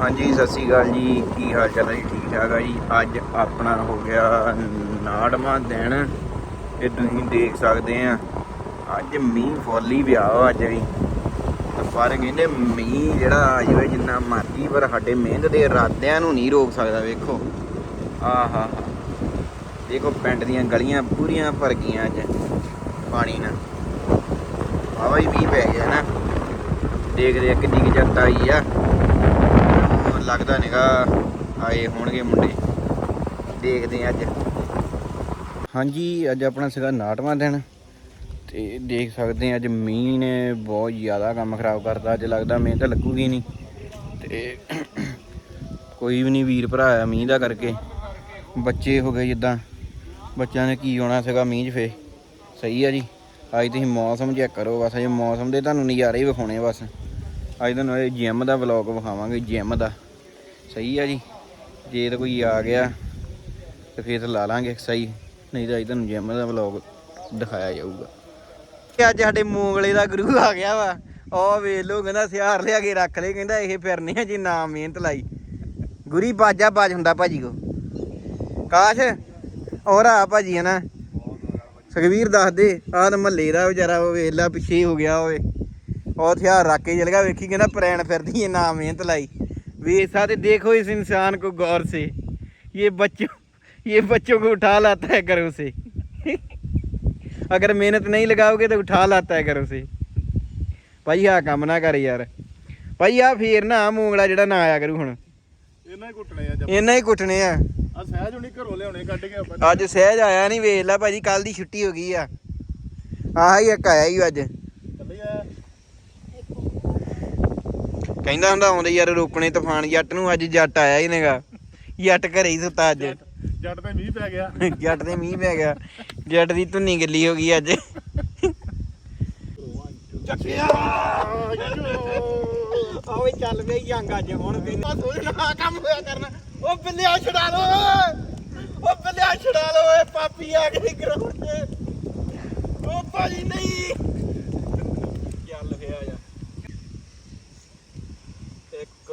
ਹਾਂਜੀ, ਸਤਿ ਸ਼੍ਰੀ ਅਕਾਲ ਜੀ। ਕੀ ਹਾਲ ਚਾਲ ਹੈ ਜੀ? ਠੀਕ ਠਾਕ ਆ ਜੀ? ਅੱਜ ਆਪਣਾ ਹੋ ਗਿਆ ਨਾੜਮਾ ਦਿਨ। ਇਹ ਤੁਸੀਂ ਦੇਖ ਸਕਦੇ ਆ, ਅੱਜ ਮੀਂਹ ਫੋਲੀ ਪਿਆ ਵਾ ਅੱਜ ਵੀ। ਤੇ ਪਰ ਕਹਿੰਦੇ ਮੀਂਹ ਜਿਹੜਾ ਆ ਜਾਵੇ ਜਿੰਨਾ ਮਰਜ਼ੀ, ਪਰ ਸਾਡੇ ਮਿਹਨਤ ਦੇ ਇਰਾਦਿਆਂ ਨੂੰ ਨਹੀਂ ਰੋਕ ਸਕਦਾ, ਵੇਖੋ। ਆਹਾ। ਦੇਖੋ, ਪਿੰਡ ਦੀਆਂ ਗਲੀਆਂ ਪੂਰੀਆਂ ਭਰ ਗਈਆਂ ਅੱਜ, ਪਾਣੀ ਨਾਲ। ਆਵਾ ਹੀ ਮੀਂਹ ਪੈ ਗਿਆ ਨਾ। ਦੇਖਦੇ ਆ ਕਿੰਨੀ ਕੁ ਜੱਟ ਆਈ ਆ। ਲੱਗਦਾ ਨਿਗਾ, ਆਏ ਹੋਣਗੇ ਮੁੰਡੇ। ਦੇਖਦੇ ਆ ਅੱਜ। ਹਾਂਜੀ, ਅੱਜ ਆਪਣਾ ਸੀਗਾ ਨਾਟਵਾਂ ਦਿਨ। ਤੇ ਦੇਖ ਸਕਦੇ ਆ, ਅੱਜ ਮੀਂਹ ਨੇ ਬਹੁਤ ਜ਼ਿਆਦਾ ਕੰਮ ਖਰਾਬ ਕਰਤਾ। ਅੱਜ ਲੱਗਦਾ ਮੀਂਹ ਤਾਂ ਲੱਗੂਗੀ ਨਹੀਂ ਤੇ ਕੋਈ ਵੀ ਨਹੀਂ ਵੀਰ ਭਰਾ ਆ ਮੀਂਹ ਦਾ ਕਰਕੇ। ਬੱਚੇ ਹੋ ਗਏ ਜਿੱਦਾਂ। ਬੱਚਿਆਂ ਨੇ ਕੀ ਹੋਣਾ ਸੀਗਾ ਮੀਂਹ 'ਚ ਫੇ ਸਹੀ ਆ ਜੀ। ਅੱਜ ਤੁਸੀਂ ਮੌਸਮ ਚੈੱਕ ਕਰੋ, ਬਸ ਅਜੇ ਮੌਸਮ ਦੇ ਤੁਹਾਨੂੰ ਨਜ਼ਾਰੇ ਹੀ ਵਿਖਾਉਣੇ ਬਸ। ਅੱਜ ਤੁਹਾਨੂੰ ਇਹ ਜਿਮ ਦਾ ਵਲੌਗ ਵਿਖਾਵਾਂਗੇ ਜਿਮ ਦਾ। ਸਹੀ ਆ ਜੀ। ਜੇ ਤਾਂ ਕੋਈ ਆ ਗਿਆ ਤੇ ਫਿਰ ਲਾ ਲਾਂਗੇ ਸਹੀ ਨਹੀਂ ਤਾਂ ਅੱਜ ਤੁਹਾਨੂੰ ਜਿਮ ਦਾ ਵਲੌਗ ਦਿਖਾਇਆ ਜਾਊਗਾ। ਤੇ ਅੱਜ ਸਾਡੇ ਮੂੰਗਲੇ ਦਾ ਗੁਰੂ ਆ ਗਿਆ ਵਾ। ਉਹ ਵੇਖ ਲੋ ਕਹਿੰਦਾ ਸਿਆਰ ਲਿਆ ਕੇ ਰੱਖ ਲੈ ਕਹਿੰਦਾ ਇਹ ਫਿਰਨੇ ਆ ਜੀ, ਨਾ ਮਿਹਨਤ ਲਾਈ। ਗੁਰੀ ਬਾਜਾ ਬਾਜ ਹੁੰਦਾ ਭਾਜੀ ਕੋ। ਕਾਸ਼ ਔਰ ਆ ਭਾਜੀ ਹੈ ਸੁਖਵੀਰ ਦੱਸ ਦੇ, ਆਹ ਤਾਂ ਮਹੱਲੇ ਦਾ ਵਿਚਾਰਾ, ਉਹ ਵੇਖ ਲੈ, ਪਿੱਛੇ ਹੋ ਗਿਆ ਓਏ ਉਹ ਹਥਿਆਰ ਰੱਖ ਕੇ ਚਲ ਗਿਆ, ਵੇਖੀ ਕਹਿੰਦਾ ਪ੍ਰੈਣ ਫਿਰਦੀ ਏ ਨਾ ਮਿਹਨਤ ਲਾਈ। वे साथे देखो इस इंसान को गौर से ये बच्चों ये बच्चों को उठा लाता है घरों से अगर मेहनत नहीं लगाओगे तो उठा लाता है घरों से ਭਾਈ ਆ ਕੰਮ ਨਾ ਕਰ ਯਾਰ ਭਾਈ ਆ ਫੇਰ ਨਾ ਮੂੰਗਲਾ ਜਿਹੜਾ ਨਾ ਆਇਆ ਕਰੂ ਹੁਣ ਇਹਨਾਂ ਹੀ ਕੁੱਟਣੇ ਆ ਜੱਬ ਇੰਨਾ ਹੀ ਕੁੱਟਣੇ ਆ ਆ ਸਹਿਜ ਹੁਣੀ ਘਰੋਂ ਲਿਆਉਣੇ ਕੱਢ ਕੇ ਆਪਾਂ ਅੱਜ ਸਹਿਜ ਆਇਆ ਨਹੀਂ ਵੇਖ ਲੈ ਭਾਜੀ ਕੱਲ ਦੀ ਛੁੱਟੀ ਹੋ ਗਈ ਆ ਆਹ ਹੀ ਇੱਕ ਆਇਆ ਹੀ ਅੱਜ ਕਹਿੰਦਾ ਹੁੰਦਾ ਆਉਂਦੇ ਯਾਰ ਰੋਕਣੇ ਤੂਫਾਨ ਜੱਟ ਨੂੰ ਅੱਜ ਜੱਟ ਆਇਆ ਹੀ ਨੇਗਾ ਜੱਟ ਘਰੇ ਹੀ ਸੁੱਤਾ ਅੱਜ। ਜੱਟ ਤੇ ਮੀਂਹ ਪੈ ਗਿਆ। ਜੱਟ ਦੇ ਮੀਂਹ ਪੈ ਗਿਆ। ਜੱਟ ਦੀ ਧੁੰਨੀ ਗਿੱਲੀ ਹੋ ਗਈ ਅੱਜ। ਚੱਕਿਆ। ਓਏ ਚੱਲ ਵੇ ਜੰਗ ਅੱਜ ਹੁਣ ਨਾ ਕੰਮ ਹੋਇਆ ਕਰਨਾ। ਓ ਬਿੱਲਿਆ ਛਡਾ ਲੋ ਬਿੱਲਿਆ ਛਡਾ ਲੋ ਓਏ। ਪਾਪੀ ਆ ਗਈ ਗਰਾਊਂਡ ਤੇ। ਓ ਭਾਜੀ ਨਹੀਂ ਚੱਲ ਫੇ ਆ ਜਾ ਇੱਕ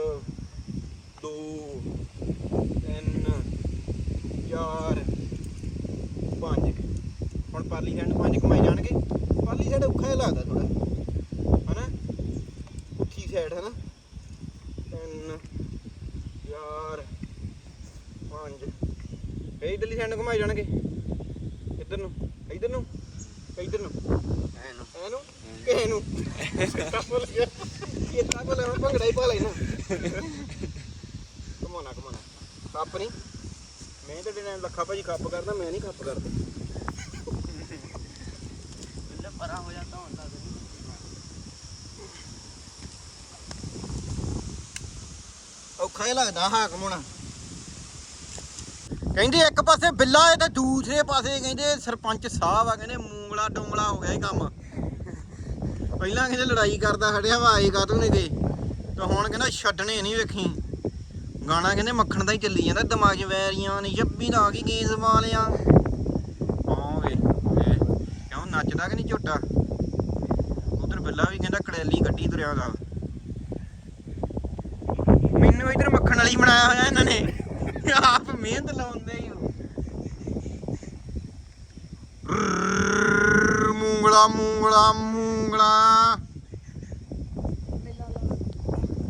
ਦੋ ਤਿੰਨ ਚਾਰ ਪੰਜ ਹੁਣ ਪਾਲੀ ਸੈਂਡ ਪੰਜ ਕਮਾਈ ਜਾਣਗੇ ਪਾਲੀ ਸੈਂਡ ਔਖਾ ਜਿਹਾ ਲੱਗਦਾ ਥੋੜਾ ਹਨਾ ਉੱਠੀ ਸਾਈਡ ਹਨਾ ਤਿੰਨ ਚਾਰ ਪੰਜ ਇਹ ਇਧਰਲੀ ਸਾਈਡ ਨੂੰ ਘੁਮਾਈ ਜਾਣਗੇ ਇੱਧਰ ਨੂੰ ਇੱਧਰ ਨੂੰ ਇੱਧਰ ਨੂੰ। ਐਨੂੰ ਐਨੂੰ ਕਿਸੇ ਨੂੰ। ਭੁੱਲ ਗਿਆ ਇਹ ਤਾਂ ਕੋਲ ਭੰਗੜਾ ਹੀ ਪਾ ਲੈਣਾ ਕਮਾਉਣਾ ਕਮਾਉਣਾ ਕੱਪ ਨਹੀਂ। ਮੈਂ ਤੇ ਦਿਨਾਂ ਲੱਖਾ ਭਾਜੀ ਕੱਪ ਕਰਦਾ ਮੈਂ ਨਹੀਂ ਕੱਪ ਕਰਦਾ। ਪਰਾ ਹੋ ਜਾਂਦਾ ਹੁੰਦਾ ਔਖਾ ਹੀ ਲੱਗਦਾ ਹਾਂ ਕਮਾਉਣਾ ਕਹਿੰਦੇ ਇੱਕ ਪਾਸੇ ਬਿੱਲਾ ਹੈ ਤੇ ਦੂਸਰੇ ਪਾਸੇ ਕਹਿੰਦੇ ਸਰਪੰਚ ਸਾਹਿਬ ਆ, ਕਹਿੰਦੇ ਮੂੰਗਲਾ ਡੋਂਗਲਾ ਹੋ ਗਿਆ ਇਹ ਕੰਮ। ਪਹਿਲਾਂ ਕਹਿੰਦੇ ਲੜਾਈ ਕਰਦਾ ਖੜਿਆ ਵਾ ਆਏਗਾ ਤੂੰ ਨਹੀਂ ਤੇ ਤੇ ਹੁਣ ਕਹਿੰਦਾ ਛੱਡਣੇ ਨਹੀਂ ਵੇਖੀ। ਗਾਣਾ ਕਹਿੰਦੇ ਮੱਖਣ ਦਾ ਹੀ ਚੱਲੀ ਜਾਂਦਾ, ਦਿਮਾਗ 'ਚ ਵੈਰੀਆਂ ਨਹੀਂ, ਜੱਬੀ ਨਾ ਕੀ ਗਈ ਗੇਜ਼ ਵਾਲਿਆ ਹਾਂ ਕਿਉਂ ਨੱਚਦਾ ਕਿ ਨਹੀਂ ਝੋਟਾ? ਉਧਰ ਬਿੱਲਾ ਵੀ ਕਹਿੰਦਾ ਕੜੈਲੀ ਕੱਢੀ ਤੁਰਿਆ ਦਾ ਮੈਨੂੰ ਇਧਰ ਮੱਖਣ ਵਾਲੀ ਬਣਾਇਆ ਹੋਇਆ ਇਹਨਾਂ ਨੇ। ਆਪ ਮਿਹਨਤ ਲਾਉਂਦੇ ਹੀ ਹੋ ਮੂੰਗਲਾ ਮੂੰਗਲਾ ਮੂੰਗਲਾ।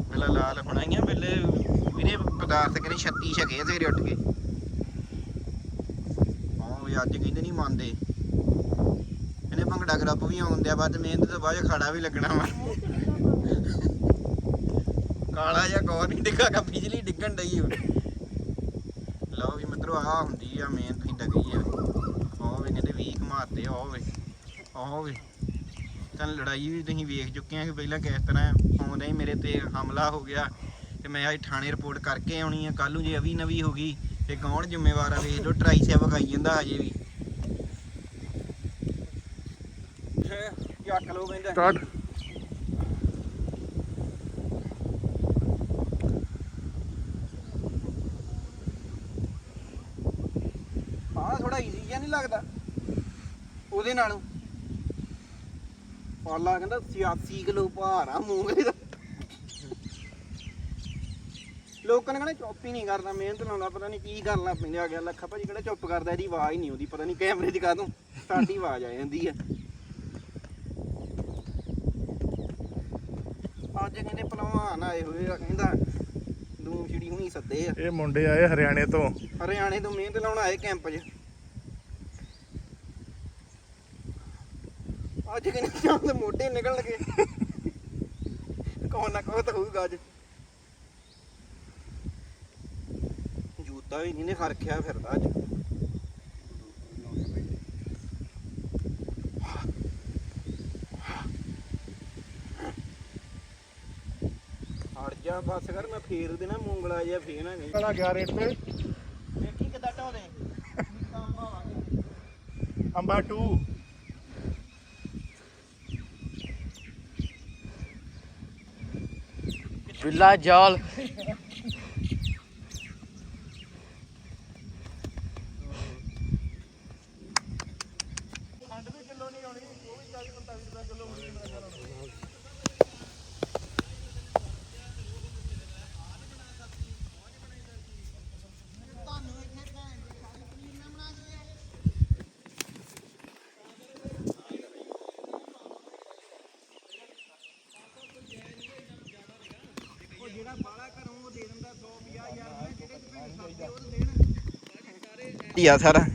ਬਿੱਲਾ ਲਾਲ। ਬਣਾਈਆਂ ਬਿੱਲੇ ਵੀਰੇ ਪਦਾਰਥ ਕਹਿੰਦੇ 36 ਛਕੇ ਸਵੇਰੇ ਉੱਠ ਕੇ। ਹਾਂ ਵੀ ਅੱਜ ਕਹਿੰਦੇ ਨਹੀਂ ਮੰਨਦੇ। ਇਹਨੇ ਭੰਗੜਾ ਗਰੁੱਪ ਵੀ ਆਉਂਦੇ ਆ ਬਾਅਦ ਮਿਹਨਤ ਤੋਂ ਬਾਅਦ ਖਾੜਾ ਵੀ ਲੱਗਣਾ ਵਾ। ਕਾਲਾ ਜਿਹਾ ਕੌਰ ਨਹੀਂ ਡਿੱਗਾਗਾ ਬਿਜਲੀ ਡਿੱਗਣ ਡਈ ਹੋ ਮਿੱਤਰੋ ਆ ਹੁੰਦੀ ਆ ਮਿਹਨਤ ਹੀ ਡਗੀ ਆ। ਉਹ ਵੀ ਕਹਿੰਦੇ ਵੀ ਘਮਾਤੇ ਉਹ ਵੇ ਉਹ ਵੇ। ਤਾਂ ਲੜਾਈ ਵੀ ਤੁਸੀਂ ਵੇਖ ਚੁੱਕੇ ਆ ਕਿ ਪਹਿਲਾਂ ਕਿਸ ਤਰ੍ਹਾਂ ਆਉਂਦੇ ਹੀ ਮੇਰੇ ਤੇ ਹਮਲਾ ਹੋ ਗਿਆ ਤੇ ਮੈਂ ਅੱਜ ਥਾਣੇ ਰਿਪੋਰਟ ਕਰਕੇ ਆਉਣੀ ਆ। ਕੱਲ ਨੂੰ ਜੇ ਅਵੀ ਨਵੀ ਹੋ ਗਈ ਤੇ ਕੌਣ ਜ਼ਿੰਮੇਵਾਰ ਆ? ਵੇਖ ਲਓ ਟਰਾਈਸੈਪ ਖਾਈ ਜਾਂਦਾ ਅਜੇ ਵੀ। ਚੱਕ ਲੋ ਕਹਿੰਦਾ ਸਟਾਰਟ ਆਹ ਥੋੜਾ ਈਜ਼ੀ ਜਿਹਾ ਨਹੀਂ ਲੱਗਦਾ ਉਹਦੇ ਨਾਲੋਂ। ਪਾਲਾ ਕਹਿੰਦਾ 86 ਕਿਲੋ ਭਾਰ ਆ ਮੂੰਗਲੇ ਦਾ। ਲੋਕਾਂ ਨੇ ਕਹਿੰਦੇ ਚੁੱਪ ਹੀ ਨਹੀਂ ਕਰਦਾ ਮਿਹਨਤ ਲਾਉਂਦਾ ਪਤਾ ਨਹੀਂ ਕੀ ਕਰਨਾ ਪੈਂਦਾ ਆ ਗਿਆ ਲੱਖਾ। ਭਾਜੀ ਕਿਹੜਾ ਚੁੱਪ ਕਰਦਾ ਇਹਦੀ ਆਵਾਜ਼ ਨਹੀਂ ਆਉਂਦੀ ਪਤਾ ਨਹੀਂ ਕੈਮਰੇ 'ਚ ਕਾਹਤੋਂ ਸਾਡੀ ਆਵਾਜ਼ ਆ ਜਾਂਦੀ ਆ। ਅੱਜ ਕਹਿੰਦੇ ਪਹਿਲਵਾਨ ਆਏ ਹੋਏ ਆ ਕਹਿੰਦਾ ਦੂਮ ਛਿੜੀ ਹੁਣੀ ਸੱਦੇ ਆ। ਇਹ ਮੁੰਡੇ ਆਏ ਹਰਿਆਣੇ ਤੋਂ। ਹਰਿਆਣੇ ਤੋਂ ਮਿਹਨਤ ਲਾਉਣ ਆਏ ਕੈਂਪ 'ਚ। ਅੱਜ ਕਹਿੰਦੇ ਜਾਂ ਤੇ ਮੋਢੇ ਨਿਕਲਣਗੇ। ਕੌਣ ਨਾ ਕਹੋ ਤਾਂ ਹੋਊਗਾ ਅੱਜ। ਜੂਤਾ ਵੀ ਨਹੀਂ ਨੇ ਖਰਖਿਆ ਫਿਰਦਾ ਅੱਜ। ਹਟ ਜਾ ਬਸ ਕਰ ਮੈਂ ਫੇਰ ਦੇਣਾ ਮੂੰਗਲਾ ਜਿਹਾ ਫੇਣਾ ਨਹੀਂ ਕਲਾ ਗਿਆ ਰੇਟ ਤੇ। ਵੇਖੀ ਕਿੱਦਾਂ ਢੋਦੇ ਅੰਬਾ 2 ਬਿੱਲਾ ਜਾਲ ਉਹ ਜਿਹੜਾ ਬਾਲਾ ਘਰੋਂ ਉਹ ਦੇ ਦਿੰਦਾ 150 ਯਾਰ ਜਿਹੜੇ ਪਿੰਡ ਸਬਜ਼ੀ ਸਾਰਾ?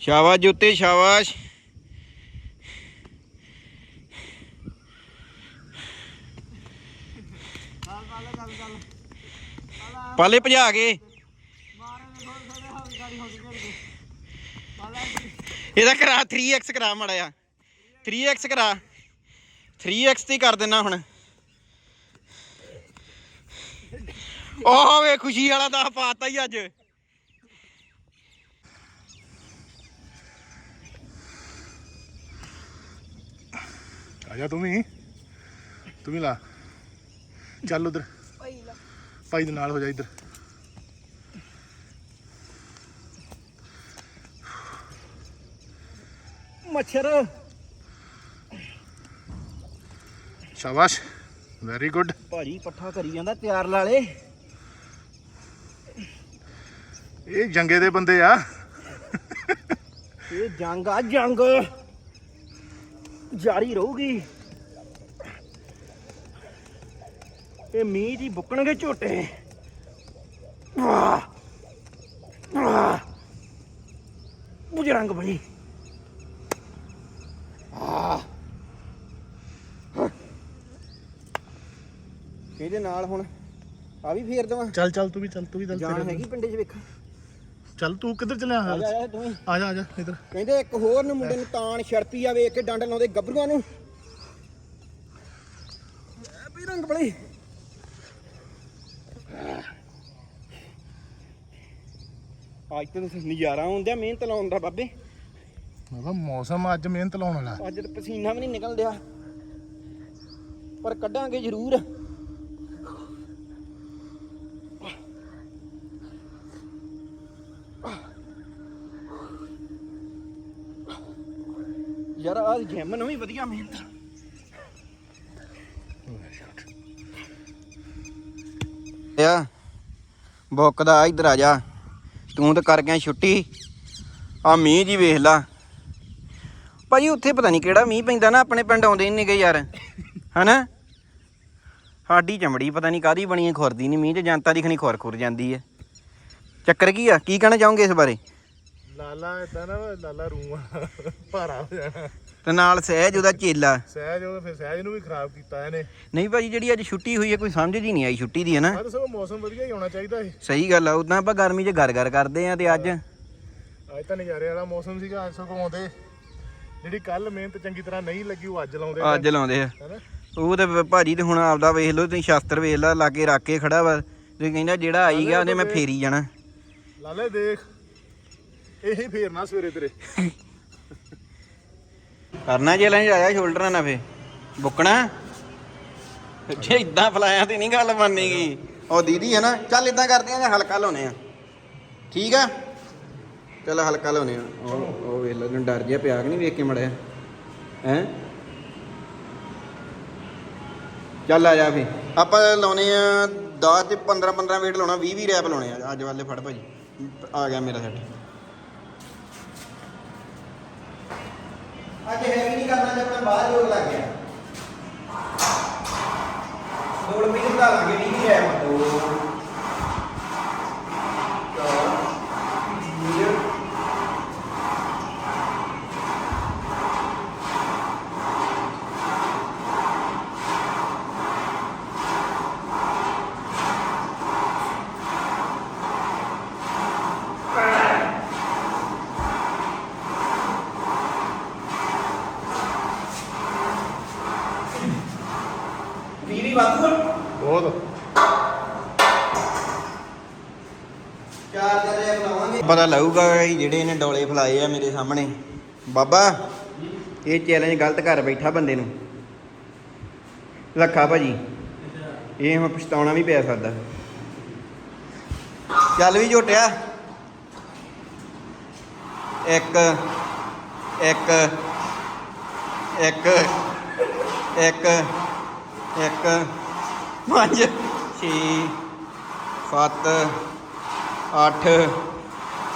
ਸ਼ਾਬਾਸ਼ ਜੁੱਤੇ, ਸ਼ਾਬਾਸ਼। ਚੱਲ ਪਾਲੇ ਭਜਾ ਕੇ। ਮਾਰੇ ਨੇ ਥੋੜੇ ਥੋੜੇ ਹੌਲੀ ਇਹਦਾ ਕਰਾ 3x ਕਰਾ ਮੜਾ 3x ਕਰਾ। 3x ਤੇ ਹੀ ਕਰ ਦੇਣਾ ਹੁਣ। ਉਹ ਵੇ ਖੁਸ਼ੀ ਵਾਲਾ ਦਾ ਪਾਤਾ ਹੀ ਅੱਜ। ਆ ਜਾ ਤੂੰ ਵੀ। ਤੂੰ ਵੀ ਲਾ। ਚੱਲ ਉਧਰ। ਭਾਈ ਦੇ ਨਾਲ ਹੋ ਜਾ ਇੱਧਰ। ਮੱਛਰ। ਸ਼ਾਬਾਸ਼ ਵੈਰੀ ਗੁੱਡ ਭਾਜੀ ਪੱਠਾ ਕਰੀ ਜਾਂਦਾ ਤਿਆਰ ਲਾਲੇ ਇਹ ਜੰਗੇ ਦੇ ਬੰਦੇ ਆ। ਇਹ ਜੰਗ ਆ ਜੰਗ। ਜਾਰੀ ਰਹੂਗੀ। ਇਹ ਮੀਂਹ ਦੀ ਬੁੱਕਣਗੇ ਝੋਟੇ। ਵਾਹ ਵਾਹ। ਬੁਝ ਰੰਗ ਬਣੀ। ਇਹਦੇ ਨਾਲ ਹੁਣ ਆ ਵੀ ਫੇਰ ਦਵਾਂ। ਚੱਲ ਚੱਲ ਤੂੰ ਵੀ ਚੱਲ ਤੂੰ ਵੀ ਚੱਲ ਤੇਰੇ ਹੈਗੀ ਪਿੰਡੇ 'ਚ ਵੇਖਾਂ। ਚੱਲ ਤੂੰ ਕਿੱਧਰ ਚੱਲਿਆ? ਆ ਜਾ ਆ ਜਾ ਤੂੰ ਵੀ। ਆ ਜਾ ਆ ਜਾ ਇੱਧਰ। ਕਹਿੰਦੇ ਇੱਕ ਹੋਰ ਨੂੰ ਮੁੰਡੇ ਨੂੰ ਤਾਣ ਛੜਪੀ ਆ ਵੇਖ ਕੇ ਡੰਡ ਲਾਉਂਦੇ ਗੱਭਰੂਆਂ ਨੂੰ। ਐ ਵੀ ਰੰਗ ਬੜੀ ਅੱਜ ਤਾਂ ਨਜ਼ਾਰਾ ਆਉਂਦਿਆ ਮਿਹਨਤ ਲਾਉਣ ਦਾ ਬਾਬੇ। ਮੈਂ ਕਿਹਾ ਮੌਸਮ ਅੱਜ ਮਿਹਨਤ ਲਾਉਣ ਵਾਲਾ। ਅੱਜ ਤਾਂ ਪਸੀਨਾ ਵੀ ਨਹੀਂ ਨਿਕਲਦਿਆ ਪਰ ਕੱਢਾਂਗੇ ਜ਼ਰੂਰ ਯਾਰ ਆ ਜਿਮ ਨੂੰ ਵੀ ਵਧੀਆ ਮਿਹਨਤ ਆ। ਬੁੱਕਦਾ ਇੱਧਰ ਆ ਜਾ। ਤੂੰ ਤਾਂ ਕਰ ਗਿਆ ਛੁੱਟੀ। ਆ ਮੀਂਹ ਜੀ ਵੇਖ ਲਾ। ਭਾਜੀ ਉੱਥੇ ਪਤਾ ਨਹੀਂ ਕਿਹੜਾ ਮੀਂਹ ਪੈਂਦਾ ਨਾ, ਆਪਣੇ ਪਿੰਡ ਆਉਂਦੇ ਹੀ ਨਹੀਂਗੇ ਯਾਰ। ਹਨਾ? ਸਾਡੀ ਚਮੜੀ ਪਤਾ ਨਹੀਂ ਕਾਦੀ ਬਣੀ ਹੈ, ਖੁਰਦੀ ਨਹੀਂ ਮੀਂਹ 'ਚ, ਜਨਤਾ ਦੀ ਖਣੀ ਖੁਰ ਖੁਰ ਜਾਂਦੀ ਹੈ। ਚੱਕਰ ਕੀ ਆ? ਕੀ ਕਹਿਣਾ ਚਾਹੋਗੇ ਇਸ ਬਾਰੇ? ਲਾਲਾ ਇਦਾਂ ਨਾ ਲਾਲਾ ਰੂ ਭਾਰਾ ਹੋ ਜਾਣਾ। ਤੇ ਨਾਲ ਸਹਿਜ ਉਹਦਾ ਚੇਲਾ। ਸਹਿਜ ਉਹ ਫਿਰ ਸਹਿਜ ਨੂੰ ਵੀ ਖਰਾਬ ਕੀਤਾ ਇਹਨੇ। ਨਹੀਂ ਭਾਜੀ ਜਿਹੜੀ ਅੱਜ ਛੁੱਟੀ ਹੋਈ ਹੈ ਕੋਈ ਸਮਝ ਜੀ ਨਹੀਂ ਆਈ ਛੁੱਟੀ ਦੀ ਹੈ ਨਾ? ਸਗੋਂ ਮੌਸਮ ਵਧੀਆ ਹੀ ਹੋਣਾ ਚਾਹੀਦਾ ਸੀ। ਸਹੀ ਗੱਲ ਆ ਉਦਾਂ ਆਪਾਂ ਗਰਮੀ 'ਚ ਗਰ-ਗਰ ਕਰਦੇ ਆ ਤੇ ਅੱਜ। ਅੱਜ ਤਾਂ ਨਜ਼ਾਰੇ ਵਾਲਾ ਮੌਸਮ ਸੀਗਾ ਅੱਜ ਸਗੋਂ ਆਉਂਦੇ। ਜਿਹੜੀ ਕੱਲ ਮਿਹਨਤ ਚੰਗੀ ਤਰ੍ਹਾਂ ਨਹੀਂ ਲੱਗੀ ਉਹ ਅੱਜ ਲਾਉਂਦੇ ਅੱਜ ਲਾਉਂਦੇ ਆ। ਹੈਨਾ ਉਹ ਤੇ ਭਾਜੀ ਤੇ ਹੁਣ ਆਪਦਾ ਵੇਖ ਲਓ ਤੁਸੀਂ ਸ਼ਾਸਤਰ ਵੇਖ ਲਾ ਲਾਗੇ ਰੱਖ ਕੇ ਖੜਾ ਵਾ। ਤੁਸੀਂ ਕਹਿੰਦਾ ਜਿਹੜਾ ਆਈ ਗਿਆ ਉਹਨੇ ਮੈਂ ਫੇਰੀ ਜਾਣਾ। ਲਾਲੇ ਦੇਖ। ਇਹੀ ਫੇਰਨਾ ਸਵੇਰੇ ਤੇਰੇ। ਕਰਨਾ ਚੈਲੰਜ ਆਇਆ ਸ਼ੋਲਡਰਾਂ ਨਾਲ ਫੇ ਬੁੱਕਣਾ? ਜੇ ਇਦਾਂ ਫਲਾਇਆ ਤੇ ਨਹੀਂ ਗੱਲ ਮੰਨੇਗੀ ਉਹ ਦੀਦੀ ਹੈ ਨਾ, ਚੱਲ ਇਦਾਂ ਕਰਦੇ ਆ ਹਲਕਾ ਲਾਉਨੇ ਆ। ਠੀਕ ਆ? ਚੱਲ ਹਲਕਾ ਲਾਉਨੇ ਆ। ਉਹ ਉਹ ਵੇਖ ਲੈ ਡਰ ਜਿਹਾ ਪਿਆ ਕਿ ਨਹੀਂ ਵੇਖ ਕੇ ਮੜਿਆ। ਹੈ? ਚੱਲ ਆ ਜਾ ਫੇ ਆਪਾਂ ਲਾਉਨੇ ਆ 10 ਤੇ 15 15 ਵੇਟ ਲਾਉਣਾ 20 20 ਰੈਪ ਲਾਉਣੇ ਆ। ਅੱਜ ਵਾਲੇ ਫੜ ਭਾਜੀ। ਆ ਗਿਆ ਮੇਰਾ ਸੈੱਟ ਅੱਜ ਹੈਵੀ ਨਹੀਂ ਕਰਨਾ ਜਦ ਮੈਂ ਬਾਹਰ ਜੋਰ ਲੱਗ ਗਿਆ। ਦੌੜ ਵੀ ਵਧਾ ਲਾਂਗੇ 20 20 ਰੈਪ ਦੋ ਚਾਰ ਵੀਹ ਵੀਹ ਵੀ ਵਾਧੂ ਆ ਬਹੁਤ ਚਾਰ ਜਰੇ ਬੁਲਾਵਾਂਗੇ ਪਤਾ ਲੱਗੂਗਾ ਕਿ ਜਿਹੜੇ ਇਹਨੇ ਡੋਲੇ ਫਲਾਏ ਆ ਮੇਰੇ ਸਾਹਮਣੇ। ਬਾਬਾ, ਇਹ ਚੈਲੰਜ ਗਲਤ ਕਰ ਬੈਠਾ ਬੰਦੇ ਨੂੰ। ਲੱਖਾ ਭਾਜੀ। ਇਹ ਹੁਣ ਪਛਤਾਉਣਾ ਵੀ ਪਿਆ ਸਕਦਾ ਚੱਲ ਵੀ ਝੋਟਿਆ। ਇੱਕ ਇੱਕ ਇੱਕ ਇੱਕ ਇੱਕ, ਪੰਜ, ਛੇ, ਸੱਤ 8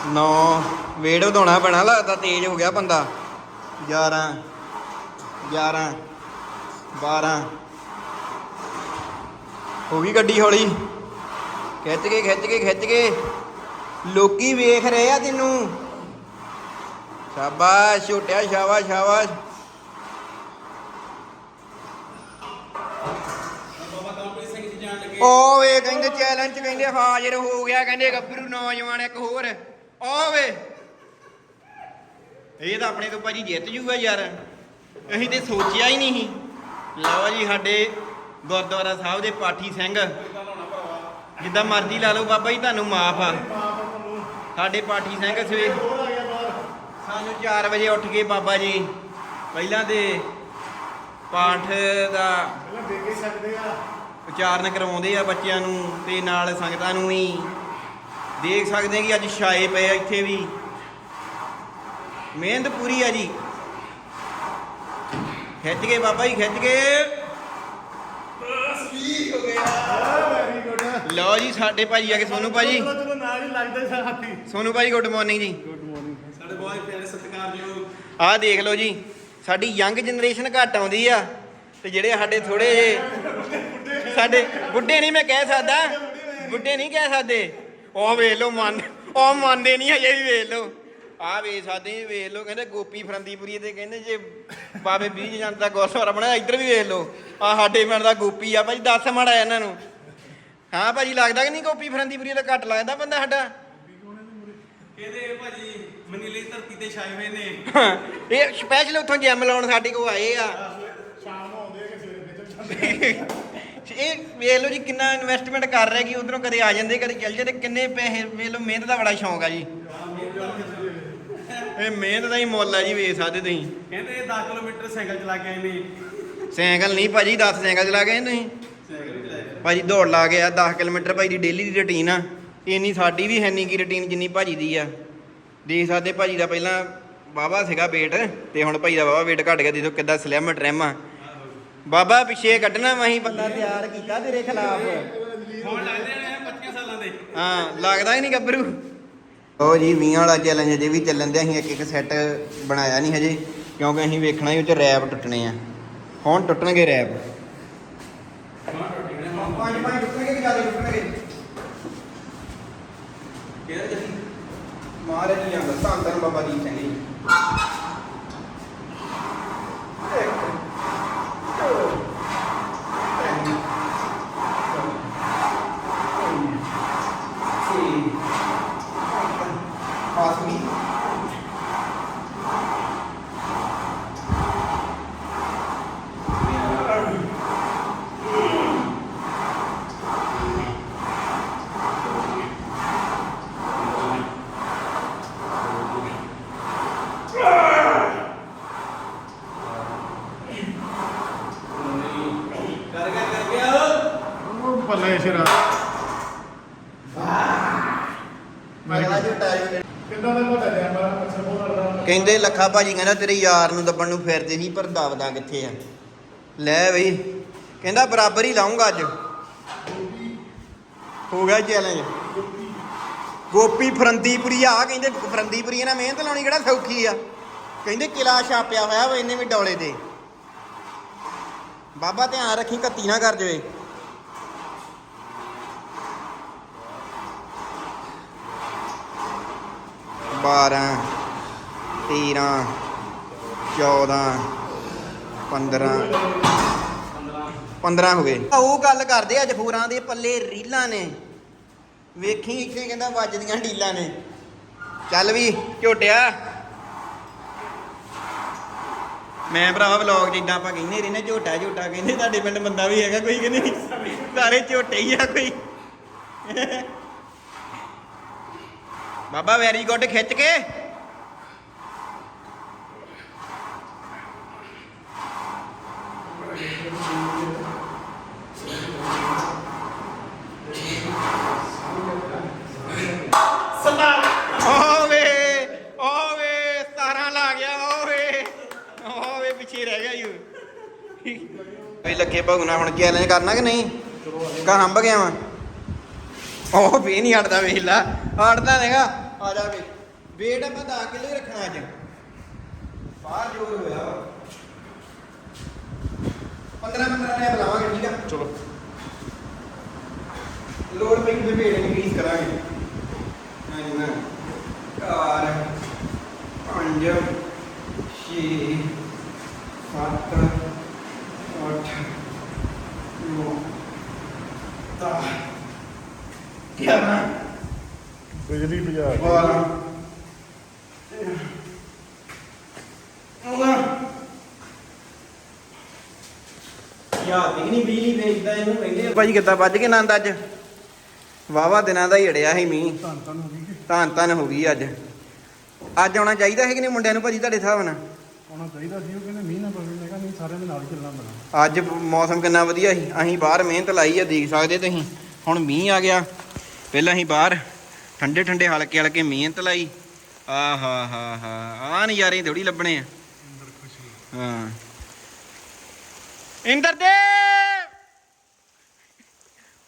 9 ਵੇਟ ਵਧਾਉਣਾ ਪੈਣਾ, ਲੱਗਦਾ ਤੇਜ਼ ਹੋ ਗਿਆ ਬੰਦਾ। 11 11 12 ਹੋ ਗਈ ਗੱਡੀ ਹੌਲੀ। ਖਿੱਚ ਕੇ ਖਿੱਚ ਕੇ ਖਿੱਚ ਕੇ। ਲੋਕੀ ਵੇਖ ਰਹੇ ਆ ਤੈਨੂੰ। ਸ਼ਾਬਾਸ਼ ਛੋਟਿਆ ਸ਼ਾਬਾਸ਼ ਸ਼ਾਬਾਸ਼। ਓ ਵੇ ਕਹਿੰਦੇ ਚੈਲੰਜ ਕਹਿੰਦੇ ਹਾਜ਼ਰ ਹੋ ਗਿਆ, ਕਹਿੰਦੇ ਗੱਭਰੂ ਨੌਜਵਾਨ ਇੱਕ ਹੋਰ। ਓ ਵੇ ਇਹ ਤਾਂ ਆਪਣੇ ਤੋਂ ਭਾਜੀ ਜਿੱਤ ਜੂਗਾ ਯਾਰ। ਅਸੀਂ ਤੇ ਸੋਚਿਆ ਹੀ ਨਹੀਂ ਸੀ। ਲਓ ਜੀ ਸਾਡੇ ਗੁਰਦੁਆਰਾ ਸਾਹਿਬ ਦੇ ਪਾਠੀ ਸਿੰਘ। ਜਿੱਦਾਂ ਮਰਜ਼ੀ ਲਾ ਲਓ ਬਾਬਾ ਜੀ ਤੁਹਾਨੂੰ ਮਾਫ ਆ। ਸਾਡੇ ਪਾਠੀ ਸਿੰਘ ਸਵੇਰ ਸਾਨੂੰ 4 ਵਜੇ ਉੱਠ ਕੇ ਬਾਬਾ ਜੀ ਪਹਿਲਾਂ ਤੇ ਪਾਠ ਦਾ ਪਹਿਲਾਂ ਦੇ ਕੇ ਸਕਦੇ ਆ। ਉਚਾਰਨ ਕਰਵਾਉਂਦੇ ਆ ਬੱਚਿਆਂ ਨੂੰ ਤੇ ਨਾਲ ਸੰਗਤਾਂ ਨੂੰ ਵੀ। ਦੇਖ ਸਕਦੇ ਆ ਕਿ ਅੱਜ ਛਾਏ ਪਏ ਆ ਇੱਥੇ ਵੀ। ਮਿਹਨਤ ਪੂਰੀ ਆ ਜੀ। ਖਿੱਚ ਕੇ ਬਾਬਾ ਜੀ ਖਿੱਚ ਕੇ। ਵੈਰੀ ਗੁੱਡ ਲਓ ਜੀ ਸਾਡੇ ਭਾਜੀ ਆ ਕੇ ਸੋਨੂ ਭਾਜੀ। ਚਲੋ ਚਲੋ ਨਾਲ ਹੀ ਲੱਗਦਾ ਸਾ ਹਾਥੀ। ਸੋਨੂ ਭਾਜੀ good morning ji. Good morning ਸਾਡੇ ਬਹੁਤ ਪਿਆਰੇ ਸਤਿਕਾਰਯੋਗ ਆਹ ਦੇਖ ਲਓ ਜੀ ਸਾਡੀ ਯੰਗ ਜਨਰੇਸ਼ਨ ਘੱਟ ਆਉਂਦੀ ਆ ਤੇ ਜਿਹੜੇ ਸਾਡੇ ਥੋੜੇ ਜੇ ਸਾਡੇ ਬੁੱਢੇ ਨਹੀਂ ਮੈਂ ਕਹਿ ਸਕਦਾ। ਬੁੱਢੇ ਨਹੀਂ ਕਹਿ ਸਕਦੇ। ਉਹ ਵੇਖ ਲਓ ਮੰਨ ਉਹ ਮੰਨਦੇ ਨਹੀਂ ਹਜੇ ਵੀ ਵੇਖ ਲਓ। ਆਹ ਵੇਖ ਸਕਦੇ ਵੇਖ ਲਓ ਕਹਿੰਦੇ ਗੋਪੀ ਫਰੰਦੀਪੁਰੀ ਤੇ ਕਹਿੰਦੇ ਜੇ ਬਾਬੇ ਬੀਜ ਜੰਤ ਦਾ ਗੁਰਦੁਆਰਾ ਬਣਾਇਆ ਇੱਧਰ ਵੀ ਵੇਖ ਲਓ। ਆ ਸਾਡੇ ਪਿੰਡ ਦਾ ਗੋਪੀ ਆ ਭਾਈ ਦੱਸ ਮਾੜਾ ਇਹਨਾਂ ਨੂੰ। ਹਾਂ ਭਾਜੀ ਲੱਗਦਾ ਕਿ ਨਹੀਂ ਗੋਪੀ ਫਰੰਦੀਪੁਰੀ ਦਾ ਘੱਟ ਲੱਗਦਾ ਬੰਦਾ ਸਾਡਾ? ਕਹਿੰਦੇ ਭਾਜੀ ਮਨੀਲੀ ਧਰਤੀ ਤੇ ਛਾਏ ਹੋਏ ਨੇ। ਇਹ ਸਪੈਸ਼ਲ ਉੱਥੋਂ ਜਿਮ ਲਾਉਣ ਸਾਡੇ ਕੋਲ ਆਏ ਆ। ਸ਼ਾਮ ਨੂੰ ਆਉਂਦੇ ਆ ਕਿ ਸਵੇਰੇ ਫਿਰ ਚੱਲ ਜਾਂਦੇ ਇਹ ਵੇਖ ਲਓ ਜੀ ਕਿੰਨਾ ਇਨਵੈਸਟਮੈਂਟ ਕਰ ਰਿਹਾ ਕਿ ਉਧਰੋਂ ਕਦੇ ਆ ਜਾਂਦੇ ਕਦੇ ਚੱਲ ਜਾਂਦੇ ਕਿੰਨੇ ਪੈਸੇ ਵੇਖ ਲਓ ਮਿਹਨਤ ਦਾ ਬੜਾ ਸ਼ੌਂਕ ਆ ਜੀ। ਇਹ ਮਿਹਨਤ ਦਾ ਹੀ ਮੁੱਲ ਆ ਜੀ ਵੇਖ ਸਕਦੇ ਤੁਸੀਂ। ਕਹਿੰਦੇ 10 ਕਿਲੋਮੀਟਰ ਸਾਈਕਲ ਚਲਾ ਕੇ ਆਏ ਨੇ। ਸਾਈਕਲ ਨਹੀਂ ਭਾਜੀ 10 ਸਾਈਕਲ ਚਲਾ ਤੁਸੀਂ। ਸਾਈਕਲ ਵੀ ਚਲਾਏ ਭਾਜੀ ਦੌੜ ਲਾ ਕੇ ਆ 10 ਕਿਲੋਮੀਟਰ ਭਾਈ ਦੀ ਡੇਲੀ ਦੀ ਰੁਟੀਨ ਆ। ਇੰਨੀ ਸਾਡੀ ਵੀ ਹੈ ਨਹੀਂ ਕੀ ਰੁਟੀਨ ਜਿੰਨੀ ਭਾਜੀ ਦੀ ਆ। ਦੇਖ ਸਕਦੇ ਭਾਜੀ ਦਾ ਪਹਿਲਾਂ ਵਾਹਵਾ ਸੀਗਾ weight ਤੇ ਹੁਣ ਭਾਈ ਦਾ ਵਾਹਵਾ weight ਘਟ ਗਿਆ ਦੇਖੋ ਕਿੱਦਾਂ ਸਲਿਮ ਟ੍ਰਿਮ ਆ। ਬਾਬਾ ਪਿੱਛੇ ਕੱਢਣਾ ਵਹੀਂ ਬੰਦਾ ਤਿਆਰ ਕੀਤਾ ਤੇਰੇ ਖਿਲਾਫ। ਹੁਣ ਲੱਗਦੇ ਨੇ 25 ਸਾਲਾਂ ਦੇ। ਹਾਂ ਲੱਗਦਾ ਹੀ ਨਹੀਂ ਗੱਭਰੂ। ਉਹ ਜੀ 20 ਵਾਲਾ ਚੈਲੰਜ ਅਜੇ ਵੀ ਚੱਲਣ ਦਿਆ ਅਸੀਂ ਇੱਕ ਇੱਕ ਸੈੱਟ ਬਣਾਇਆ ਨਹੀਂ ਹਜੇ ਕਿਉਂਕਿ ਅਸੀਂ ਵੇਖਣਾ ਹੀ ਉਹ ਚ ਰੈਪ ਟੁੱਟਣੇ ਆ। ਹੁਣ ਟੁੱਟਣਗੇ ਰੈਪ। ਪੰਜ ਪੰਜ ਟੁੱਟਣਗੇ ਕਿ ਜ਼ਿਆਦਾ ਟੁੱਟਣਗੇ? ਕਿਹੜਾ ਜੀ ਮਾਰੇ ਨਹੀਂ ਜਾਂਦਾ ਤਾਂ ਤਾਂ ਬਾਬਾ ਜੀ ਸਿੰਘ ਜੀ ਇੱਕ ਦੋ ਤਿੰਨ ਛੇ ਆਸਮੀ ਕਰ ਗਿਆ ਕਰ ਗਿਆ ਉਹ ਪੱਲੇ ਸ਼ਰਾ ਅਗਲਾ ਜੋ ਟਾਈਮ ਕਿੰਨਾ ਦਾ ਮੋਟਾ ਕਹਿੰਦੇ ਲੱਖਾ ਭਾਜੀ ਕਹਿੰਦਾ ਤੇਰੇ ਯਾਰ ਨੂੰ ਦੱਬਣ ਨੂੰ ਫਿਰਦੇ ਸੀ, ਪਰ ਦੱਬਦਾ ਕਿੱਥੇ ਆ? ਲੈ ਬਈ, ਕਹਿੰਦਾ ਬਰਾਬਰ ਹੀ ਲਾਉਂਗਾ ਅੱਜ। ਹੋ ਗਿਆ ਚੈਲੰਜ ਗੋਪੀ ਫਰੰਦੀਪੁਰੀ ਆ ਕਹਿੰਦੇ ਫਰੰਦੀਪੁਰੀ ਨਾਲ ਮਿਹਨਤ ਲਾਉਣੀ ਕਿਹੜਾ ਸੌਖੀ ਆ। ਕਹਿੰਦੇ ਕਿਲਾ ਛਾਪਿਆ ਹੋਇਆ ਵਾ ਇਹਨੇ ਵੀ ਡੌਲੇ ਤੇ। ਬਾਬਾ ਧਿਆਨ ਰੱਖੀ ਕੱਤੀ ਨਾ ਕਰ ਜਵੇ। ਬਾਰਾਂ। ਤੇਰਾਂ, ਚੌਦਾਂ, ਪੰਦਰਾਂ। 15 ਹੋ ਗਏ। ਉਹ ਗੱਲ ਕਰਦੇ ਅੱਜ ਫੂਰਾਂ ਦੇ ਪੱਲੇ ਰੀਲਾਂ ਨੇ। ਵੇਖੀ, ਇੱਥੇ ਕਹਿੰਦਾ ਵੱਜਦੀਆਂ ਢੀਲਾਂ ਨੇ। ਚੱਲ ਵੀ, ਝੋਟਿਆ। ਮੈਂ ਭਰਾਵਾ ਵਲੌਗ ਜਿੱਦਾਂ ਆਪਾਂ ਕਹਿੰਦੇ ਰਹਿੰਦੇ ਝੋਟਾ ਝੋਟਾ ਕਹਿੰਦੇ, ਤੁਹਾਡੇ ਪਿੰਡ ਬੰਦਾ ਵੀ ਹੈਗਾ ਕੋਈ ਕਿ ਨਹੀਂ? ਸਾਰੇ ਝੋਟੇ ਹੀ ਆ ਕੋਈ। ਬਾਬਾ ਵੈਰੀ ਗੁੱਡ ਖਿੱਚ ਕੇ ਓਵੇ ਓਵੇ 17 ਲਾ ਗਿਆ ਓਵੇ ਓਵੇ ਪਿੱਛੇ ਰਹਿ ਗਿਆ ਯੂ ਵੀ ਲੱਗੇ ਭਗਣਾ ਹੁਣ ਚੈਲੰਜ ਕਰਨਾ ਕਿ ਨਹੀਂ? ਕਾ ਹੰਬ ਗਿਆ ਵਾ? ਉਹ ਵੀ ਨਹੀਂ ਹਟਦਾ ਵੇਖ ਲਾ। ਹਟਦਾ ਨਹੀਂਗਾ ਆ ਜਾ ਵੇ। ਵੇਟ ਆਪਾਂ 10 ਕਿਲੋ ਰੱਖਣਾ ਅੱਜ। ਬਾਹਰ ਜੋਰ ਹੋਇਆ। ਵਾ 15 15 ਨੇ ਬੁਲਾਵਾਂਗੇ ਠੀਕ ਆ? ਚਲੋ। ਲੋਡ ਪਈ ਤੇ ਵੇਟ ਇਨਕਰੀਜ਼ ਕਰਾਂਗੇ। ਹਾਂਜੀ ਨਾ ਪੰਜ ਛੇ ਸੱਤ ਅੱਠ ਨੌ ਦਸ ਗਿਆਰਾਂ ਬਿਜਲੀ ਬਜਾ ਬਾਰਾਂ ਉਹਨਾਂ ਯਾਦ ਹੀ ਨਹੀਂ ਬਿਜਲੀ ਵੇਚਦਾ ਇਹਨੂੰ ਕਹਿੰਦੇ ਭਾਜੀ ਕਿੱਦਾਂ ਵੱਜ ਕੇ ਨੰਦ ਅੱਜ? ਵਾਵਾ ਦਿਨਾਂ ਦਾ ਹੀ ਅੜਿਆ ਸੀ ਮੀਂਹ। ਧੰਨ ਧੰਨ ਹੋ ਗਈ ਧੰਨ ਧੰਨ ਹੋ ਗਈ ਅੱਜ। ਅੱਜ ਆਉਣਾ ਚਾਹੀਦਾ ਹੈ ਕਿ ਨਹੀਂ ਮੁੰਡਿਆਂ ਨੂੰ ਭਾਜੀ ਤੁਹਾਡੇ ਹਿਸਾਬ ਨਾਲ? ਆਉਣਾ ਚਾਹੀਦਾ ਸੀ ਉਹ ਕਹਿੰਦੇ ਮੀਂਹ ਨਾ ਪਵੇ। ਸਾਰਿਆਂ ਦੇ ਨਾਲ ਹੀ ਚੱਲਣਾ ਪੈਣਾ। ਅੱਜ ਮੌਸਮ ਕਿੰਨਾ ਵਧੀਆ ਸੀ। ਅਸੀਂ ਬਾਹਰ ਮਿਹਨਤ ਲਾਈ ਆ ਦੇਖ ਸਕਦੇ ਤੁਸੀਂ। ਹੁਣ ਮੀਂਹ ਆ ਗਿਆ। ਪਹਿਲਾਂ ਅਸੀਂ ਬਾਹਰ ਠੰਡੇ ਠੰਡੇ ਹਲਕੇ ਹਲਕੇ ਮਿਹਨਤ ਲਾਈ। ਆ ਹਾ ਹਾ। ਹਾ ਆ ਨਜ਼ਾਰੇ ਥੋੜੀ ਲੱਭਣੇ ਆ। ਹਾਂ ਇੰਦਰ ਦੇ!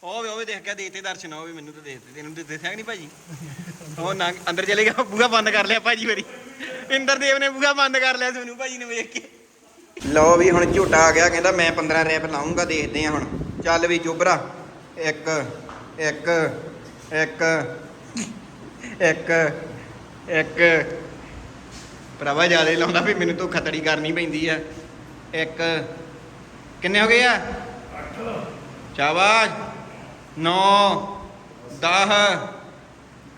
ਓਏ ਓਏ ਦੇਖ ਕੇ ਦੇਤੇ ਦਰਸ਼ਨ ਮੈਨੂੰ ਤਾਂ ਦੇਤੇ ਤੈਨੂੰ ਤੇ ਦੱਸਿਆ ਕਿ ਨਹੀਂ ਭਾਜੀ। ਉਹ ਨਾ ਅੰਦਰ ਚਲੇ ਗਿਆ ਬੂਹਾ ਬੰਦ ਕਰ ਲਿਆ ਭਾਜੀ ਵਾਰੀ ਇੰਦਰ ਦੇਵ ਨੇ ਬੂਹਾ ਬੰਦ ਕਰ ਲਿਆ ਮੈਨੂੰ ਭਾਜੀ ਨੂੰ ਵੇਖ ਕੇ। ਲਓ ਵੀ ਹੁਣ ਝੂਟਾ ਆ ਗਿਆ, ਕਹਿੰਦਾ ਮੈਂ 15 ਰੈਪ ਲਾਉਂਗਾ ਦੇਖਦੇ ਆ ਹੁਣ। ਚੱਲ ਵੀ ਚੋਬਰਾ ਇੱਕ ਇੱਕ ਇੱਕ ਇੱਕ ਇੱਕ। ਭਰਾਵਾ ਜ਼ਿਆਦਾ ਲਾਉਂਦਾ ਵੀ ਮੈਨੂੰ ਤੋਂ ਖਤੜੀ ਕਰਨੀ ਪੈਂਦੀ ਆ। ਇੱਕ, ਕਿੰਨੇ ਹੋ ਗਏ ਆ? 8 ਸ਼ਾਬਾਸ਼ 9 10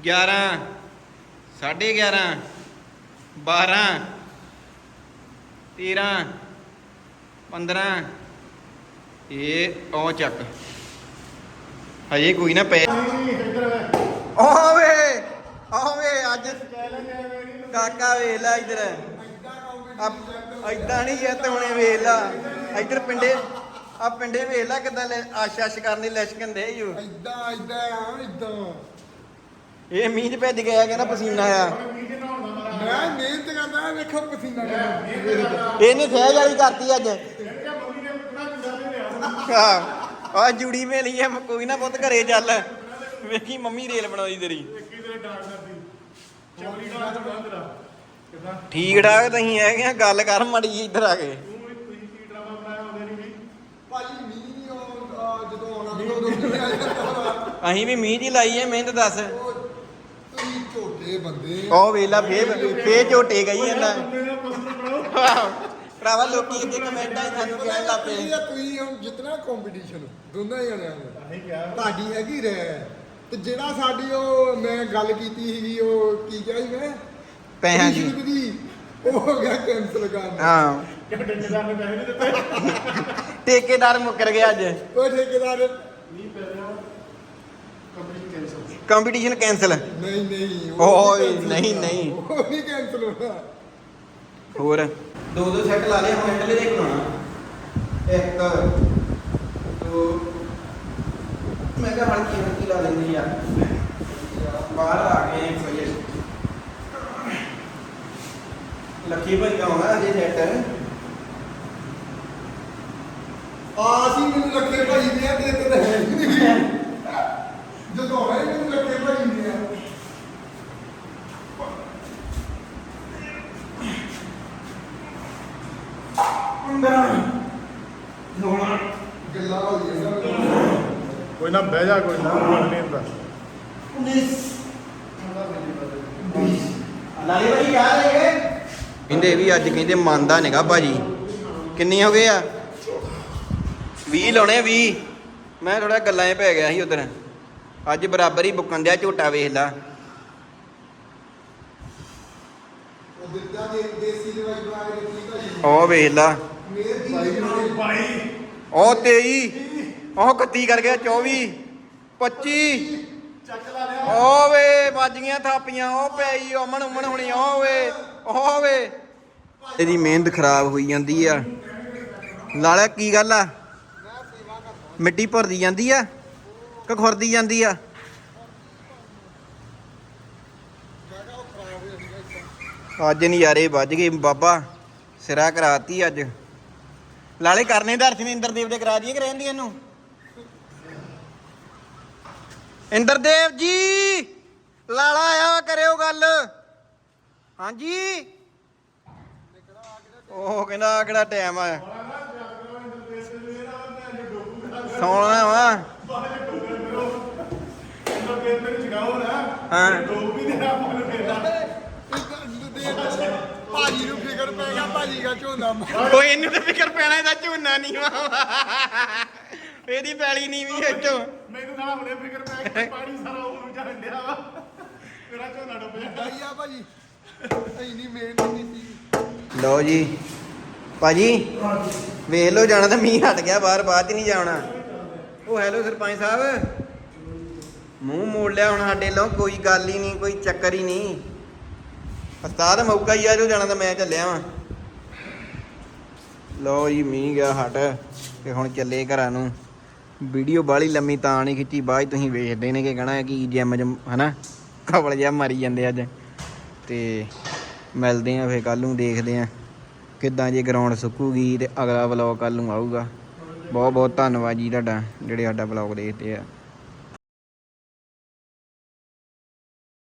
11 11.5 12 13 15 ਇਹ ਉਹ ਚੱਕ। ਹਜੇ ਕੋਈ ਨਾ ਪਏ ਓਵੇ ਓਵੇ ਅੱਜ ਕਾਕਾ ਵੇਖ ਲੈ ਇਧਰ। ਐਦਾਂ ਨਹੀਂ ਜਿੱਤ ਹੁਣੇ ਵੇਖ ਲਾ। ਇਧਰ ਪਿੰਡੇ ਆ ਪਿੰਡੇ ਵੇਖ ਲੈ ਕਿਦਾਂ ਆਸ਼ ਆਸ਼ ਕਰਨੀ ਲਿਸ਼ਕਣ ਦੇ ਯੂ ਇਦਾਂ ਆ ਇਦਾਂ ਇਹ ਮੀਂਹ ਭੱਜ ਗਿਆ ਕਹਿੰਦਾ ਪਸੀਨਾ ਆ ਮੈਂ ਮਿਹਨਤ ਕਰਦਾ ਵੇਖੋ ਪਸੀਨਾ ਕਿੰਨਾ। ਇਹਨੇ ਸਹਿਜ ਵਾਲੀ ਕਰਤੀ ਅੱਜ। ਆ ਆ ਜੁੜੀ ਮੇਲੀ ਐ ਕੋਈ ਨਾ ਪੁੱਤ ਘਰੇ ਚੱਲ। ਵੇਖੀ ਮੰਮੀ ਰੇਲ ਬਣਾਉਂਦੀ ਤੇਰੀ। ਠੀਕ ਠਾਕ ਤੁਸੀਂ ਹੈਗੇ ਆ ਗੱਲ ਕਰ ਮੜੀ ਜੀ ਇੱਧਰ ਆ ਕੇ। ਅਸੀਂ ਵੀ ਮੀਂਹ ਦੀ ਲਾਈ ਐ ਮਿਹਨਤ ਦੱਸ। ਝੋਟੇ ਬੰਦੇ ਉਹ ਵੇਲਾ ਫੇਰ ਫੇਰ ਝੋਟੇ ਗਈ ਜਾਂਦਾ। ਭਰਾਵਾ ਲੋਕੀ ਅੱਗੇ ਕਮੈਂਟਾਂ ਸਾਨੂੰ ਕਹਿਣ ਲੱਗ ਪਏ। ਇਹ ਤੁਸੀਂ ਹੁਣ ਜਿਤਨਾ ਕੰਪੀਟੀਸ਼ਨ ਦੋਨਾਂ ਜਣਿਆਂ ਦਾ ਤੁਹਾਡੀ ਹੈਗੀ ਰਹਿ ਤੇ ਜਿਹੜਾ ਸਾਡੀ ਉਹ ਮੈਂ ਗੱਲ ਕੀਤੀ ਸੀਗੀ ਉਹ ਕੀ ਕਿਹਾ ਸੀ ਮੈਂ? ਪੈਸਿਆਂ ਦੀ। ਉਹ ਹੋ ਗਿਆ ਕੈਂਸਲ ਕਰਨਾ। ਹਾਂ। ਠੇਕੇਦਾਰ ਮੁੱਕਰ ਗਿਆ ਅੱਜ। ਉਹ ਠੇਕੇਦਾਰ। ਕੰਪੀਟੀਸ਼ਨ ਕੈਨਸਲ ਨਹੀਂ ਨਹੀਂ ਓਏ, ਨਹੀਂ, ਹੋਣਾ। ਨਹੀਂ। ਉਹ ਨਹੀਂ ਕੈਂਸਲ ਹੋਣਾ। ਹੋਰ? ਦੋ ਦੋ ਸੈੱਟ ਲਾ ਲਏ ਹੁਣ ਐਂਡਲੇ ਦੇ ਬਣਾਉਣਾ ਇੱਕ ਦੋ। ਮੈਂ ਕਿਹਾ ਹਲਕੀ ਹਲਕੀ ਲਾ ਲੈਂਦੀ ਆ? ਬਾਹਰ ਆ ਗਏ ਫਜੇ ਲੱਖੀ ਭਾਈ ਦਾ ਆਉਣਾ ਅਜੇ ਸੈਟ ਆ ਸੀ ਮੈਨੂੰ ਲੱਗੇ ਭਾਈ ਦੀਆਂ ਤੇ ਤੇ ਹੀ ਨਹੀਂ ਜਦੋਂ ਹੈ ਮੈਨੂੰ ਲੱਗੇ ਭਾਈ ਦੀਆਂ ਗੱਲਾਂ ਹੋ ਗਈਆਂ ਕੋਈ ਨਾ ਬਹਿ ਜਾ ਕੋਈ ਨਾ ਨਹੀਂ ਹੁੰਦਾ। ਲਾਲੇ ਭਾਈ ਕਿਆ ਰਹੇ ਕਹਿੰਦੇ ਵੀ ਅੱਜ ਕਹਿੰਦੇ ਮੰਨਦਾ ਨਿਗਾ ਭਾਜੀ। ਕਿੰਨੀ ਹੋ ਗਏ ਆ 20 ਲਾਉਣੇ 20 ਮੈਂ ਥੋੜਾ ਗੱਲਾਂ 'ਚ ਪੈ ਗਿਆ ਸੀ ਉਧਰ। ਅੱਜ ਬਰਾਬਰ ਹੀ ਬੁੱਕਣ ਦਿਆ ਝੋਟਾ ਵੇਖ ਲਾ। ਉਹ ਦਿੱਤਾ ਦੇ ਦੇਸੀ ਦਵਾਈ ਬਣਾ ਕੇ ਦਿੱਤੀ ਭਾਈ ਉਹ ਵੇਖ ਲਾ। ਮੇਰ ਦੀ ਭਾਈ ਉਹ 23 ਉਹ 31 ਕਰ ਗਿਆ 24 25 ਚੱਕ ਲਾ ਲਿਆ ਉਹ ਵੇ ਵੱਜ ਗਈਆਂ ਥਾਪੀਆਂ ਉਹ ਪਈ ਅਮਨ ਉਮਨ ਹੁਣੀ ਉਹ ਵੇ ਉਹ ਵੇ ਇਹਦੀ ਮਿਹਨਤ ਖਰਾਬ ਹੋਈ ਜਾਂਦੀ ਆ। ਲਾਲਾ ਕੀ ਗੱਲ ਆ? ਮਿੱਟੀ ਭਰਦੀ ਜਾਂਦੀ ਆ ਕਿ ਖੁਰਦੀ ਜਾਂਦੀ ਆ? ਅੱਜ ਨਜ਼ਾਰੇ ਵੱਜ ਗਏ ਬਾਬਾ ਸਿਰਾ ਕਰਾਤੀ ਅੱਜ। ਲਾਲੇ ਕਰਨੇ ਦਰਸ਼ਨ ਇੰਦਰਦੇਵ ਦੇ ਕਰਾ ਦਈਏ ਕਿ ਰਹਿੰਦੀ ਇਹਨੂੰ? ਇੰਦਰਦੇਵ ਜੀ ਲਾਲਾ ਆਇਆ ਕਰਿਓ ਗੱਲ। ਹਾਂਜੀ? ਉਹ ਕਹਿੰਦਾ ਕਿਹੜਾ ਟਾਈਮ ਆ। ਸੌਣਾ ਵਾ। ਹਾਂ। ਭਾਜੀ ਨੂੰ ਫਿਕਰ ਪੈ ਗਿਆ ਭਾਜੀ ਦਾ ਝੋਨਾ। ਉਹ ਇਹਨੂੰ ਤੇ ਫਿਕਰ ਪੈਣਾ ਇਹਦਾ ਝੋਨਾ ਨਹੀਂ ਵਾ। ਇਹਦੀ ਪੈਲੀ ਨਹੀਂ ਵੀ ਇੱਥੋਂ। ਮੈਨੂੰ ਸਾਲਾ ਹੁਣੇ ਫਿਕਰ ਪੈ ਗਿਆ ਪਾਣੀ ਸਾਰਾ ਉਹਨੂੰ ਜਾਣ ਡਿਆ ਵਾ। ਮੇਰਾ ਝੋਨਾ ਡੁੱਬ ਆਈ ਆ ਭਾਜੀ। ਇੰਨੀ ਮਿਹਨਤ ਕੀਤੀ ਲਓ ਜੀ। ਭਾਜੀ ਵੇਖ ਲਓ ਜਾਣਾ ਤਾਂ ਮੀਂਹ ਹਟ ਗਿਆ ਬਾਹਰ ਬਾਅਦ ਚ ਨਹੀਂ ਜਾਣਾ। ਉਹ ਹੈਲੋ ਸਰਪੰਚ ਸਾਹਿਬ। ਮੂੰਹ ਮੋੜ ਲਿਆ ਹੁਣ ਸਾਡੇ ਲੋ ਕੋਈ ਗੱਲ ਹੀ ਨਹੀਂ ਕੋਈ ਚੱਕਰ ਹੀ ਨਹੀਂ। ਉਸਤਾਦ ਮੌਕਾ ਹੀ ਆ ਜੋ ਜਾਣਾ ਤਾਂ ਮੈਂ ਚੱਲਿਆ ਵਾਂ। ਲਓ ਜੀ ਮੀਂਹ ਗਿਆ ਹਟ ਤੇ ਹੁਣ ਚੱਲੇ ਘਰਾਂ ਨੂੰ। ਵੀਡੀਓ ਬਾਹਲੀ ਲੰਮੀ ਤਾਂ ਨਹੀਂ ਖਿੱਚੀ, ਬਾਅਦ 'ਚ ਤੁਸੀਂ ਵੇਖਦੇ ਨੇ ਕਿ ਕਹਣਾ ਕਿ ਜਿਮ ਜਮ, ਹਨਾ? ਕਵਲ ਜਿਹਾ ਮਾਰੀ ਜਾਂਦੇ ਅੱਜ। ਤੇ ਮਿਲਦੇ ਆ ਫੇਰ ਕੱਲ ਨੂੰ, ਦੇਖਦੇ ਆ ਕਿੱਦਾਂ ਜੇ ਗਰਾਊਂਡ ਸੁੱਕੂਗੀ ਤੇ ਅਗਲਾ ਵਲੌਗ ਕੱਲ ਨੂੰ ਆਊਗਾ। ਬਹੁਤ ਬਹੁਤ ਧੰਨਵਾਦ ਜੀ ਤੁਹਾਡਾ, ਜਿਹੜੇ ਸਾਡਾ ਵਲੌਗ ਦੇਖਦੇ ਆ।